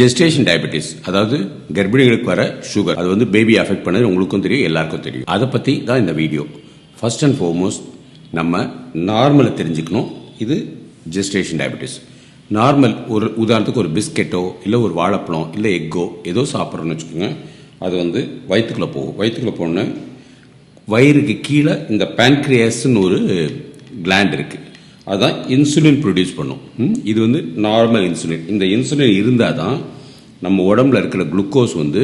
Gestation diabetes அதாவது கர்ப்பிணிகளுக்கு வர sugar அது வந்து பேபி அஃபெக்ட் பண்ணது உங்களுக்கும் தெரியும் எல்லாருக்கும் தெரியும். அதை பற்றி தான் இந்த வீடியோ ஃபர்ஸ்ட் அண்ட் ஃபார்மோஸ்ட் நம்ம நார்மலை தெரிஞ்சுக்கணும். இது ஜெஸ்டேஷன் டயபெட்டிஸ் நார்மல் ஒரு உதாரணத்துக்கு ஒரு பிஸ்கெட்டோ இல்லை ஒரு வாழைப்பழம் இல்லை எக்கோ ஏதோ சாப்பிட்றோன்னு வச்சுக்கோங்க. அது வந்து வயிற்றுக்குள்ளே போகும். வயிற்றுக்குள்ளே போனோன்னே வயிறுக்கு கீழே இந்த பேன்க்ரியாஸ்ன்னு ஒரு கிளாண்ட் இருக்குது அதுதான் இன்சுலின் ப்ரொடியூஸ் பண்ணும். இது வந்து நார்மல் இன்சுலின் இந்த இன்சுலின் இருந்தால் தான் நம்ம உடம்புல இருக்கிற குளுக்கோஸ் வந்து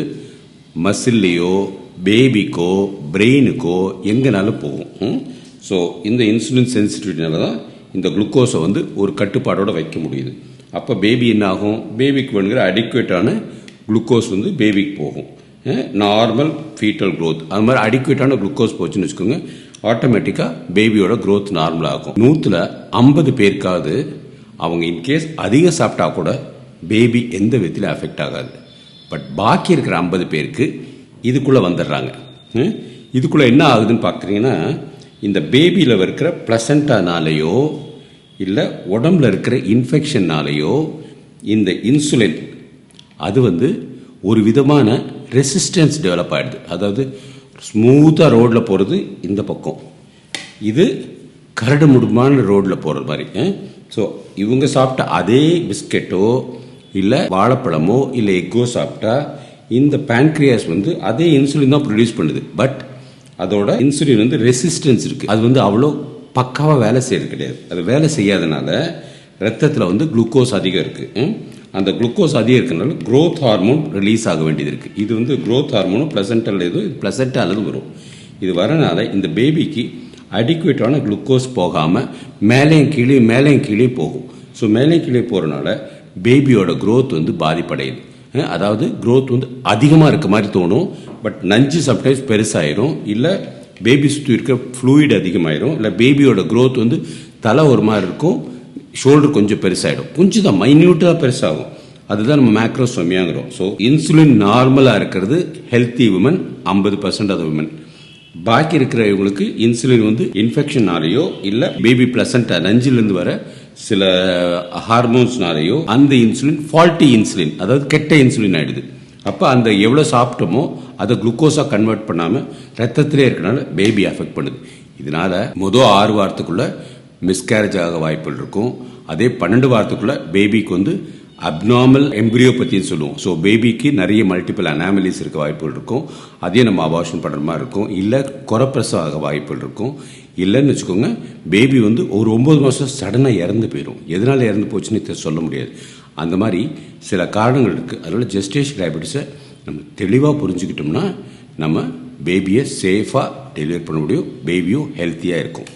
மசில்லையோ பேபிக்கோ பிரெயினுக்கோ எங்கேனாலும் போகும். ஸோ இந்த இன்சுலின் சென்சிட்டிவிட்டினால தான் இந்த குளுக்கோஸை வந்து ஒரு கட்டுப்பாடோடு வைக்க முடியுது. அப்போ பேபி என்ன ஆகும் பேபிக்கு வேணுங்கிற அடிக்குவேட்டான குளுக்கோஸ் வந்து பேபிக்கு போகும். நார்மல் ஃபீட்டல் க்ரோத் அது மாதிரி அடிக்குவேட்டான குளுக்கோஸ் போச்சுன்னு வச்சுக்கோங்க. ஆட்டோமேட்டிக்காக பேபியோட க்ரோத் நார்மலாகும் நூற்றில் ஐம்பது பேருக்காவது அவங்க இன்கேஸ் அதிகம் சாப்பிட்டா கூட பேபி எந்த விதத்திலும் அஃபெக்ட் ஆகாது. பட் பாக்கி இருக்கிற ஐம்பது பேருக்கு இதுக்குள்ளே வந்துடுறாங்க. இதுக்குள்ளே என்ன ஆகுதுன்னு பார்க்குறீங்கன்னா இந்த பேபியில் இருக்கிற ப்ளசண்டானாலேயோ இல்லை உடம்புல இருக்கிற இன்ஃபெக்ஷன்னாலேயோ இந்த இன்சுலின் அது வந்து ஒரு விதமான ரெசிஸ்டன்ஸ் டெவலப் ஆகிடுது அதாவது ஸ்மூத்தாக ரோட்டில் போகிறது இந்த பக்கம். இது கரடு முடுமான ரோட்டில் போகிற மாதிரி ஸோ இவங்க சாப்பிட்ட அதே பிஸ்கெட்டோ இல்லை வாழைப்பழமோ இல்லை எக்கோ சாப்பிட்டா இந்த பேன்க்ரியாஸ் வந்து அதே இன்சுலின் தான் ப்ரொடியூஸ் பண்ணுது. பட் அதோட இன்சுலின் வந்து ரெசிஸ்டன்ஸ் இருக்குது அது வந்து அவ்வளோ பக்காவாக வேலை செய்யறது கிடையாது. அது வேலை செய்யாதனால ரத்தத்தில் வந்து குளுக்கோஸ் அதிகம் இருக்குது அந்த குளுக்கோஸ் அதிகம் இருக்கிறனால க்ரோத் ஹார்மோன் ரிலீஸ் ஆக வேண்டியது இருக்குது இது வந்து க்ரோத் ஹார்மோனும் பிளசன்டல் இது பிளசன்டாலது வரும். இது வரனால இந்த பேபிக்கு அடிக்குவேட்டான குளுக்கோஸ் போகாமல் மேலேயும் கீழே மேலேயும் கீழே போகும். ஸோ மேலே கீழே போகிறனால பேபியோட க்ரோத் வந்து பாதிப்படையுது. அதாவது க்ரோத் வந்து அதிகமாக இருக்க மாதிரி தோணும். பட் நஞ்சு சம்டைம்ஸ் பெருசாயிரும். இல்லை பேபி சுற்றி இருக்க ஃப்ளூயிட் அதிகமாயிரும். இல்லை பேபியோட க்ரோத் வந்து தலை ஒரு மாதிரி இருக்கும். ஷோல்டர் கொஞ்சம் பெருசாயிடும். கொஞ்சம் தான் மைன்யூட்டாக பெருசாகும். அதுதான் நம்ம மேக்ரோசோமியாங்கிறோம் ஸோ இன்சுலின் நார்மலாக இருக்கிறது ஹெல்த்தி உமன் ஐம்பது பர்சன்ட் ஆஃப் உமன் பாக்கி இருக்கிற இவங்களுக்கு இன்சுலின் வந்து இன்ஃபெக்ஷனாலேயோ இல்லை பேபி பிளசண்டா நஞ்சிலிருந்து வர சில ஹார்மோன்ஸ்னாலேயோ அந்த இன்சுலின் ஃபால்ட்டி இன்சுலின் அதாவது கெட்ட இன்சுலின் ஆகிடுது அப்போ அந்த எவ்வளோ சாப்பிட்டோமோ அதை குளுக்கோஸாக கன்வெர்ட் பண்ணாமல் ரத்தத்திலே இருக்கனால பேபி அஃபெக்ட் பண்ணுது. இதனால மொதல் ஆறு வாரத்துக்குள்ளே மிஸ்கேரேஜ் ஆக வாய்ப்புகள் இருக்கும். அதே பன்னெண்டு வாரத்துக்குள்ள பேபிக்கு வந்து அப்நார்மல் எம்பிரியோபத்தின்னு சொல்லுவோம். ஸோ பேபிக்கு நிறைய மல்டிபிள் அனாமலிஸ் இருக்க வாய்ப்புகள் இருக்கும். அதே நம்ம அபார்ஷன் பண்ணுற மாதிரி இருக்கும். இல்லை குறப்பிரசம் ஆக வாய்ப்புகள் இருக்கும். இல்லைன்னு வச்சுக்கோங்க பேபி வந்து ஒரு ஒம்பது மாதம் சடனாக இறந்து போயிடும் எதனால் இறந்து போச்சுன்னு சொல்ல முடியாது. அந்த மாதிரி சில காரணங்கள் இருக்குது அதனால் ஜெஸ்டேஷன் டயபெட்டிஸை நம்ம தெளிவாக புரிஞ்சுக்கிட்டோம்னா நம்ம பேபியை சேஃபாக டெலிவர் பண்ண முடியும். பேபியும் ஹெல்த்தியாக இருக்கும்.